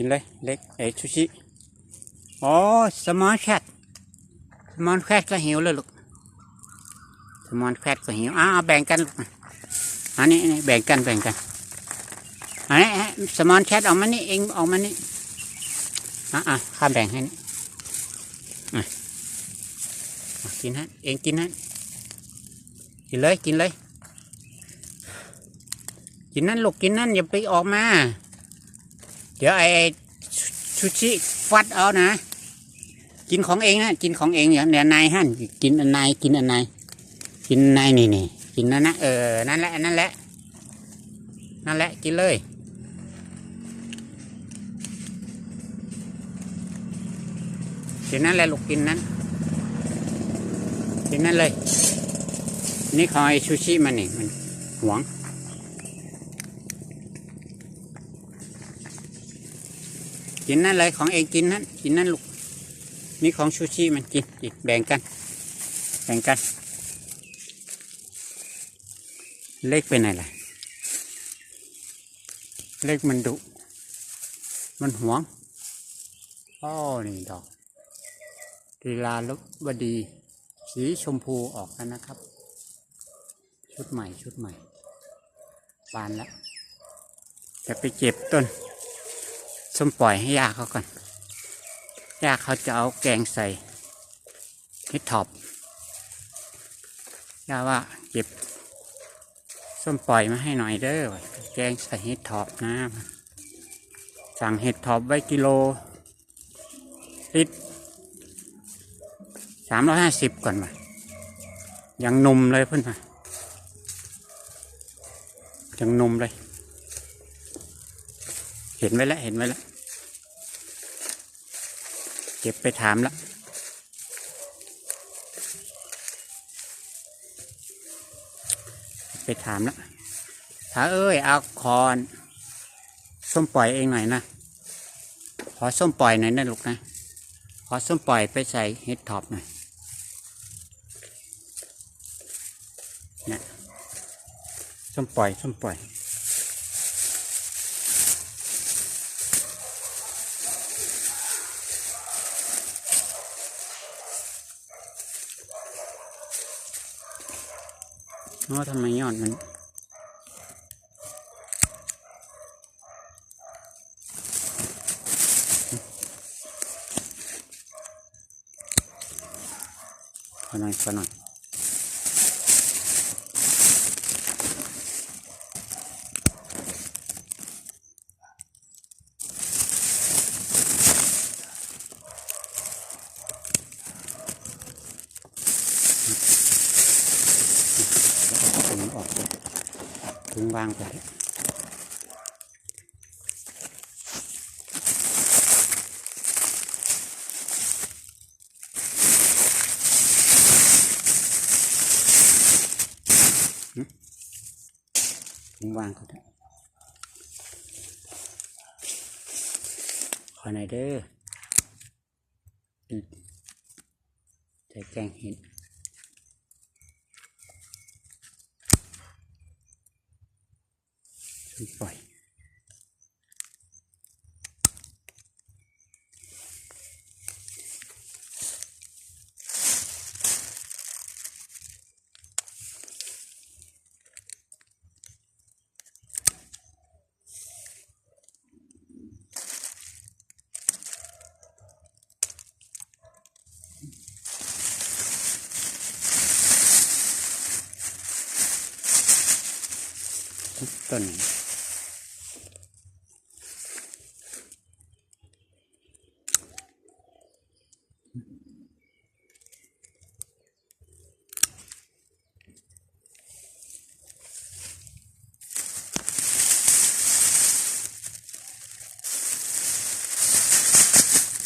กินเลย เล็กเอ้ชูชิอ๋อสมอนแคทสมอนแคทก็หิวเลยลูกสมอนแคทก็หิวอ้าวแบ่งกันลูกอันนี้แบ่งกันแบ่งกันอันนี้สมอนแคทออกมานี่เองออกมานี่อะอะข้าแบ่งให้นี่อะกินฮะเองกินฮะกินเลยกินเลย กินนั่นลูกกินนั่นอย่าไปออกมา เดี๋ยวไอ้ชูชิฟัดเอานะ กินของเองนะกินของเองอย่างเดี๋ยวนายฮั่นกินอันนายกินอันนายกินนายนี่นี่กินนั่นนะเออนั่นแหละนั่นแหละนั่นแหละกินเลยกินนั่นแหละลูกกินนั้นกินนั่นเลย นี่ของไอ้ชูชิมันนี่มันหวง กินนั่นเลยของเองกินนั่นกินนั่นลูกนี่ของชูชิมันกินอีกแบ่งกัน แบ่งกัน เล็กไปไหนล่ะ เล็กมันดุ มันหวงอ้อนี่ดอกลีลาลุบดี สีชมพูออกแล้วนะครับ ชุดใหม่ชุดใหม่บานแล้ว จะไปเก็บต้น ส้มปล่อยให้ยาเขาก่อนยาเขาจะเอาแกงใส่เห็ดถอบยาว่าเก็บส้มปล่อยมาให้หน่อยเด้อแกงใส่เห็ดถอบนะสั่งเห็ดถอบไว้กิโลลิตรสามร้อยห้าสิบก่อนมายังนมเลยเพื่อนมายังนมเลย เห็นไว้แล้ว เห็นไว้แล้ว เก็บไปถามแล้วไปถามแล้วถ้าเอ้ยเอาคอนส้มปล่อยเองหน่อยนะ ขอส้มปล่อยหน่อยนะลูกนะ ขอส้มปล่อยไปใส่เห็ดท็อปหน่อยเนี่ยส้มปล่อยส้มปล่อย เนาะทำไมยอดมันขอหน่อยขอหน่อยเอาถุงออกเลย ถุงวางไปถุงวางก็ได้ขอหน่อยเด้อใส่แกงเห็ด ปล่อ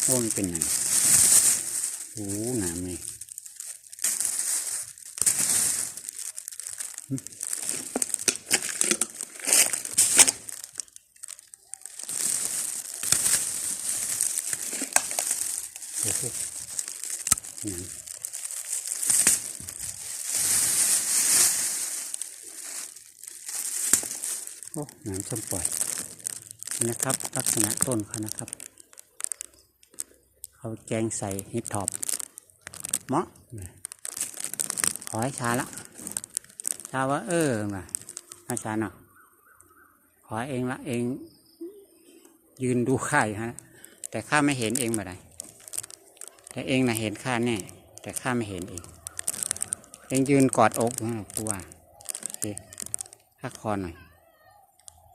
ยต้นนี้โอ้มันเป็นไงโอ้หนามเลยหึโอ้โหนโอ้หนามส้มปล่อยนะครับ ลักษณะต้นเขานะครับ เขาแจงใส่ฮิตท็อปเหมาะขอให้ชาละชาว่าเออมาอาชาเนาะขอเองละเองยืนดูข้าอยู่ฮะ แต่ข้าไม่เห็นเองมาได้แต่เองนะเห็นข้าแน่แต่ข้าไม่เห็นเอง เองยืนกอดอกนะกูว่าโอเคข้าคอหน่อย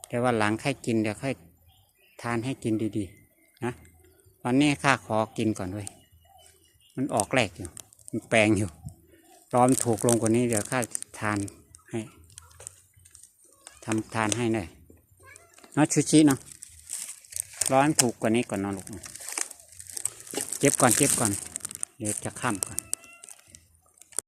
เดี๋ยววันหลังค่อยกินเดี๋ยวค่อยทานให้กินดีๆ นะ วันนี้ข้าขอกินก่อนด้วย มันออกแรกอยู่ มันแปลงอยู่รอมนถูกลงกว่านี้เดี๋ยวข้าทานให้ทำทานให้หน่อยเนาะชูชิเนาะร้อนถูกกว่านี้ก่อนนอนลูกเจ็บก่อนเจ็บก่อน เดี๋ยวจะข้ามก่อน